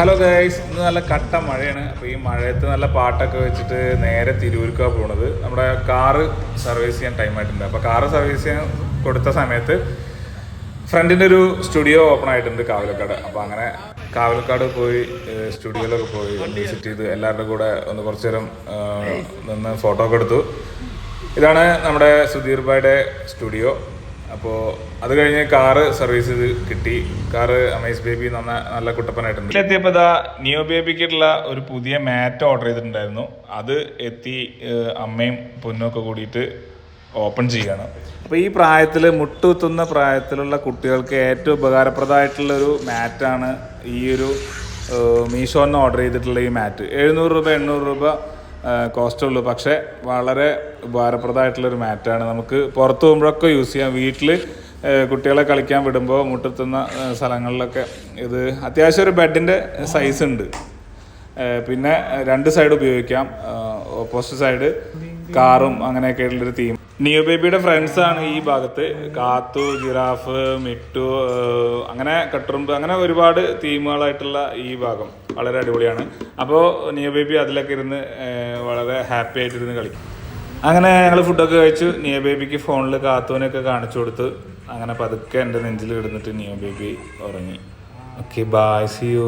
Hello guys ഇന്ന് നല്ല കട്ട മഴയാണ്. അപ്പോൾ ഈ മഴയത്ത് നല്ല പാട്ടൊക്കെ വെച്ചിട്ട് നേരെ തിരൂർക്കാണ് പോണത്. നമ്മുടെ കാറ് സർവീസ് ചെയ്യാൻ ടൈം ആയിട്ടുണ്ട്. അപ്പോൾ കാറ് സർവീസ് ചെയ്യാൻ കൊടുത്ത സമയത്ത് ഫ്രണ്ടിന്റെ ഒരു സ്റ്റുഡിയോ ഓപ്പൺ ആയിട്ടുണ്ട് കാവലക്കാട്. അപ്പോൾ അങ്ങനെ കാവലക്കാട് പോയി സ്റ്റുഡിയോയിലൊക്കെ പോയി വിസിറ്റ് ചെയ്ത് എല്ലാവരുടെ കൂടെ ഒന്ന് കുറച്ചു നേരം നിന്ന് ഫോട്ടോ ഒക്കെ എടുത്തു. ഇതാണ് നമ്മുടെ സുധീർ ഭായുടെ സ്റ്റുഡിയോ അപ്പോൾ അത് കഴിഞ്ഞ് കാറ് സർവീസ് ചെയ്ത് കിട്ടി. കാറ് അമേസ് ബേബി നന്ന നല്ല കുട്ടപ്പനായിട്ടുണ്ട്. എത്തിയപ്പോൾ ഇതാ ന്യൂ ബേബിക്കുള്ള ഒരു പുതിയ മാറ്റ് ഓർഡർ ചെയ്തിട്ടുണ്ടായിരുന്നു. അത് എത്തി അമ്മയും പൊന്നും ഒക്കെ കൂടിയിട്ട് ഓപ്പൺ ചെയ്യുകയാണ് അപ്പോൾ ഈ പ്രായത്തിൽ മുട്ടുകുത്തുന്ന പ്രായത്തിലുള്ള കുട്ടികൾക്ക് ഏറ്റവും ഉപകാരപ്രദമായിട്ടുള്ള ഒരു മാറ്റാണ് ഈ ഒരു മീഷോന്ന് ഓർഡർ ചെയ്തിട്ടുള്ള ഈ മാറ്റ് എഴുന്നൂറ് രൂപ എണ്ണൂറ് രൂപ കോസ്റ്റ് ഉള്ളൂ പക്ഷേ വളരെ ഉപകാരപ്രദമായിട്ടുള്ളൊരു മാറ്റാണ്. നമുക്ക് പുറത്ത് പോകുമ്പോഴൊക്കെ യൂസ് ചെയ്യാം. വീട്ടിൽ കുട്ടികളെ കളിക്കാൻ വിടുമ്പോൾ മുട്ടത്തുന്ന സ്ഥലങ്ങളിലൊക്കെ ഇത് അത്യാവശ്യം ഒരു ബെഡിന്റെ സൈസ് ഉണ്ട്. പിന്നെ രണ്ട് സൈഡ് ഉപയോഗിക്കാം. ഓപ്പോസിറ്റ് സൈഡ് കാറും അങ്ങനെയൊക്കെ ഉള്ളൊരു തീം നിയോ ബേബിയുടെ ഫ്രണ്ട്സ് ആണ് ഈ ഭാഗത്ത്. കാത്തു ജിറാഫ് മിട്ടു അങ്ങനെ കട്ടുറുമ്പ് അങ്ങനെ ഒരുപാട് തീമുകളായിട്ടുള്ള ഈ ഭാഗം വളരെ അടിപൊളിയാണ്. അപ്പോൾ നിയോ ബേബി അതിലൊക്കെ ഇരുന്ന് വളരെ ഹാപ്പി ആയിട്ടിരുന്ന് കളിക്കും. അങ്ങനെ ഞങ്ങൾ ഫുഡൊക്കെ കഴിച്ചു. നിയോ ബേബിക്ക് ഫോണിൽ കാത്തുവിനൊക്കെ കാണിച്ചു കൊടുത്ത്. അങ്ങനെ പതുക്കെ എന്റെ നെഞ്ചിൽ കിടന്നിട്ട് നിയോ ബേബി ഉറങ്ങി. Okay bye see you